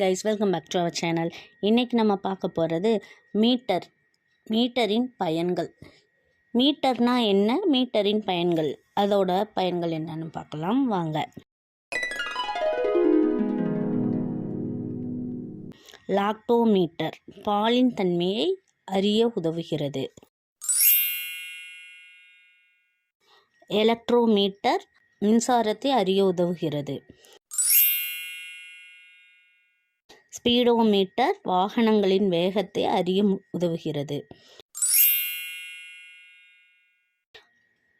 Guys welcome back to our channel இன்றைக்கி நம்ம பார்க்க போகிறது மீட்டர் மீட்டரின் பயன்கள். மீட்டர்னால் என்ன? மீட்டரின் பயன்கள். அதோட பயன்கள் என்னன்னு பார்க்கலாம். வாங்க. லாக்டோமீட்டர் பாலின் தன்மையை அறிய உதவுகிறது. எலக்ட்ரோமீட்டர் மின்சாரத்தை அறிய உதவுகிறது. ஸ்பீடோமீட்டர் வாகனங்களின் வேகத்தை அறிய உதவுகிறது.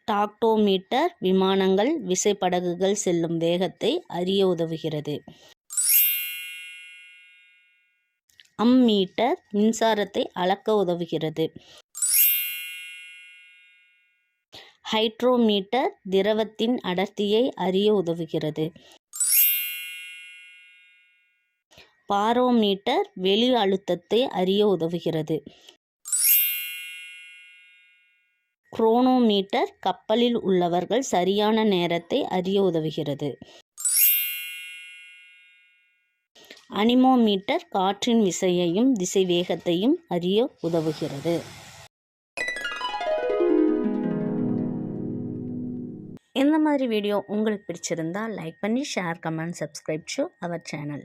டாக்டோமீட்டர் விமானங்கள் விசைப்படகுகள் செல்லும் வேகத்தை அறிய உதவுகிறது. அம்மீட்டர் மின்சாரத்தை அளக்க உதவுகிறது. ஹைட்ரோமீட்டர் திரவத்தின் அடர்த்தியை அறிய உதவுகிறது. பாரோமீட்டர் வெளி அழுத்தத்தை அறிய உதவுகிறது. குரோனோமீட்டர் கப்பலில் உள்ளவர்கள் சரியான நேரத்தை அறிய உதவுகிறது. அனிமோமீட்டர் காற்றின் விசையையும் திசை வேகத்தையும் அறிய உதவுகிறது. இந்த மாதிரி வீடியோ உங்களுக்கு பிடிச்சிருந்தால் லைக் பண்ணி share comment subscribe to our channel